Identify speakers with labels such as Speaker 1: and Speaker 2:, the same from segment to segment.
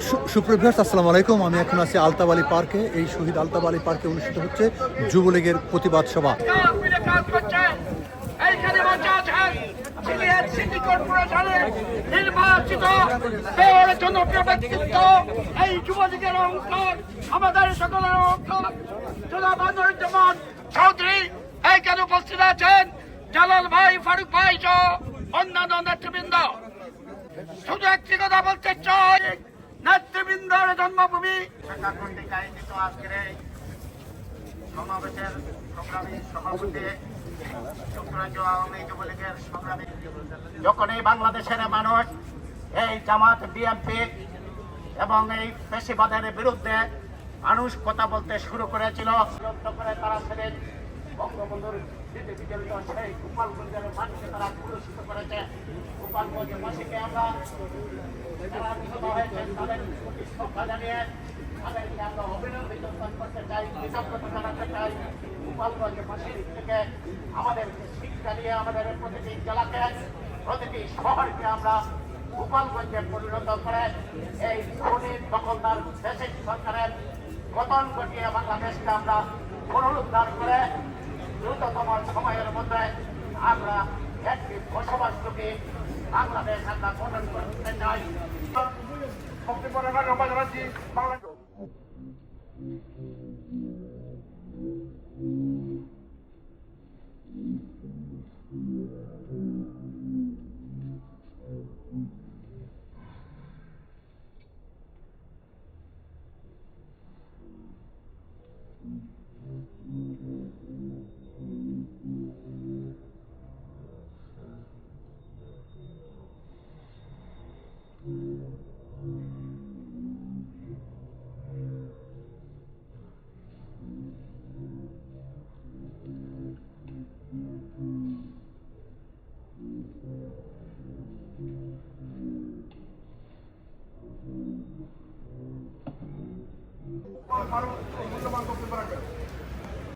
Speaker 1: সু- সুপ্রিয় ভিউয়ার্স, আসসালামু আলাইকুম। আমি এখন আছি আলতাব আলী পার্কে। এই শহীদ আলতাব আলী পার্কে অনুষ্ঠিত হচ্ছে যুবলীগের প্রতিবাদ সভা।
Speaker 2: নির্বাচিত জনপ্রিয় ব্যক্তিত্ব। এই চৌধুরী এইখানে উপস্থিত আছেন। জালাল ভাই, ফারুক ভাই সহ অন্যান্য নেতৃবৃন্দ। শুধু একটি কথা বলতে চাই, নেতৃবৃন্দর জন্মভূমি।
Speaker 3: এই যখন এই বাংলাদেশের মানুষ এই জামাত বিএনপি এবং এই পেশিবাদের বিরুদ্ধে মানুষ কথা বলতে শুরু করেছিল তারা বঙ্গবন্ধুর স্মৃতি বিজড়িত সেই গোপালগঞ্জের মাটিকে তারা পুরস্কৃত করেছে। গোপালগঞ্জবাসীকে আমরা যারা নিহত করতে চাই, কৃতজ্ঞতা জানাতে চাই। গোপালগঞ্জবাসীর থেকে আমাদেরকে শিক্ষা দিয়ে আমাদের প্রতিটি জেলাকে, প্রতিটি শহরকে আমরা গোপালগঞ্জে পরিণত করে এই ধনী দখলদার দেশের সরকারের পতন ঘটিয়ে বাংলাদেশকে আমরা পুনরুদ্ধার করে দ্রুততম সময়ের মধ্যে আমরা একটি বসবাসযোগ্য বাংলাদেশ আমরা গঠন করতে চাই। ধন্যবাদ বাংলাদেশ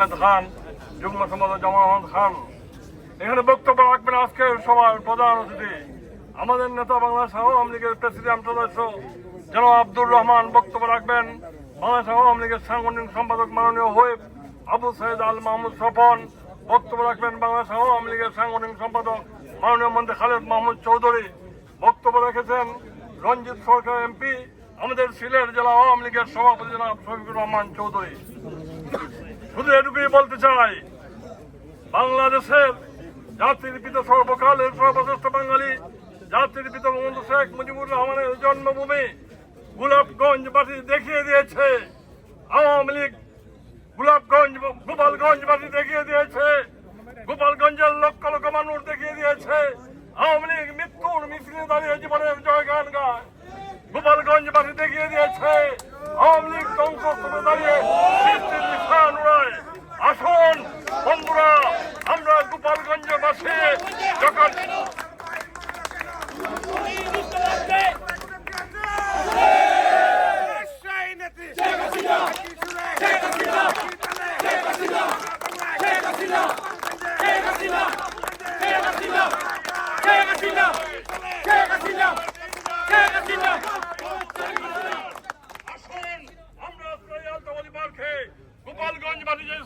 Speaker 4: আহমেদ খান, যুগ্ম সম্পাদক জামাল খান। এখানে বক্তব্য রাখবেন আজকের সভার প্রধান অতিথি। আমাদের নেতা বাংলাদেশ আওয়ামী লীগের প্রেসিডেন্ট সদস্য জনাব আব্দুর রহমান বক্তব্য রাখবেন। বাংলাদেশ আওয়ামী লীগের সাংগঠনিক সম্পাদক মাননীয় হুইপ আবু সৈয়দ আল মাহমুদ স্বপন বক্তব্য রাখবেন বাংলাদেশ আওয়ামী লীগের সাংগঠনিক সম্পাদক মাননীয় মন্ত্রী খালেদ মাহমুদ চৌধুরী। বক্তব্য রেখেছেন রঞ্জিত সরকার এমপি, আমাদের সিলেট জেলা আওয়ামী লীগের সভাপতি জনাব শফিকুর রহমান চৌধুরী। শুধু এটুকুই বলতে চাই, বাংলাদেশের জাতির পিতা সর্বকালের সর্বশ্রেষ্ঠ বাঙালি, জাতির পিতা বঙ্গবন্ধু শেখ মুজিবুর রহমানের জন্মভূমি গোলাপগঞ্জ বাসী দেখিয়ে দিয়েছে, আওয়ামী লীগ গোলাপগঞ্জ গোপালগঞ্জ বাসী দেখিয়ে দিয়েছে, গোপালগঞ্জের লক্ষ লক্ষ মানুষ দেখিয়ে দিয়েছে, আওয়ামী লীগ মৃত্যুর মিছিলে দাঁড়িয়ে জীবনের জয়গান গায় গোপালগঞ্জ বাসী দেখিয়ে দিয়েছে আওয়ামী লীগ ধ্বংস করে দাঁড়িয়ে সৃষ্টির নিশান উড়ায়। আসুন বন্ধুরা আমরা গোপালগঞ্জ বাসী যখন আসুন আমরা আজকে এই আলতাবাড়ি পার্কে গোপালগঞ্জ বাড়ি যে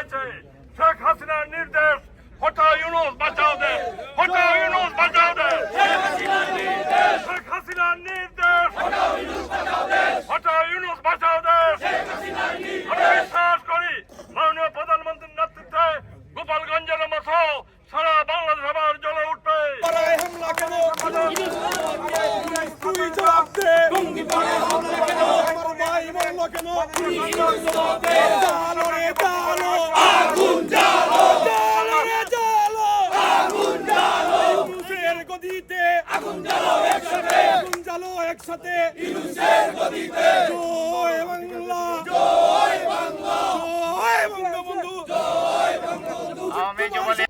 Speaker 4: দিয়েছে শেখ হাসিনার নির্দেশ হটা ইউনুস বাঁচাও দে হটা ইউনুস বাঁচাও দে। শেখ হাসিনার নির্দেশ হটা ইউনুস বাঁচাও দে। আমি বিশ্বাস করি মাননীয় প্রধানমন্ত্রীর নেতৃত্বে গোপালগঞ্জের মতো সারা বাংলাদেশ আবার জ্বলে উঠবে।
Speaker 5: জবাব দে।
Speaker 3: আওয়ামী যুবলীগ